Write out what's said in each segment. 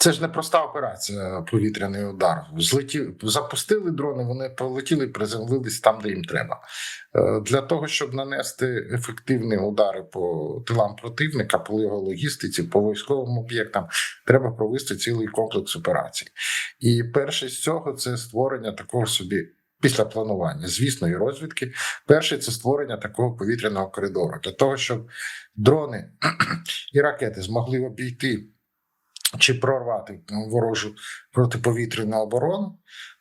Це ж не проста операція, повітряний удар. Злетів, запустили дрони, вони полетіли приземлились там, де їм треба. Е, Для того, щоб нанести ефективні удари по тилам противника, по його логістиці, по військовим об'єктам, треба провести цілий комплекс операцій. І перше з цього це створення такого собі. Після планування, звісно, і розвідки. Перше це створення такого повітряного коридору для того, щоб дрони і ракети змогли обійти чи прорвати ворожу протиповітряну оборону,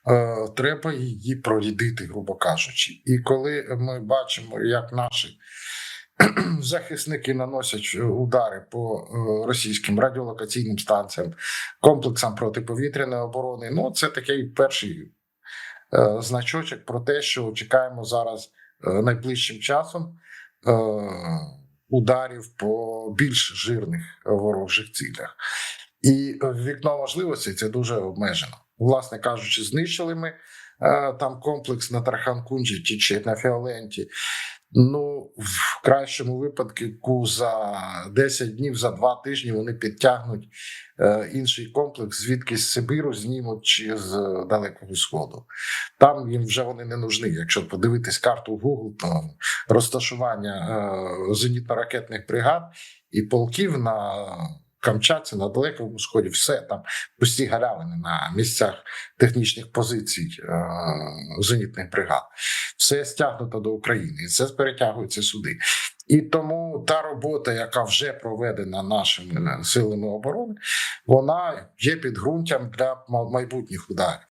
е, треба її прорідити, грубо кажучи. І коли ми бачимо, як наші захисники наносять удари по е, російським радіолокаційним станціям, комплексам протиповітряної оборони, ну це такий перший е, значочок про те, що чекаємо зараз найближчим часом. Ударів по більш жирних ворожих цілях. І вікно можливостей це дуже обмежено. Власне кажучи, знищили ми е, там комплекс на Тархан-Кунджі чи, чи на Фіоленті. Ну, в кращому випадку за 10 днів, за 2 тижні вони підтягнуть е, інший комплекс, звідки з Сибіру знімуть чи з Далекого Сходу. Там їм вже вони не нужні. Якщо подивитись карту Google, то розташування е, зенітно-ракетних бригад і полків на Камчатці, на Далекому Сході, все там пусті галявини на місцях технічних позицій е, зенітних бригад. Все стягнуто до України, і це перетягується сюди. І тому та робота, яка вже проведена нашими силами оборони, вона є підґрунтям для майбутніх ударів.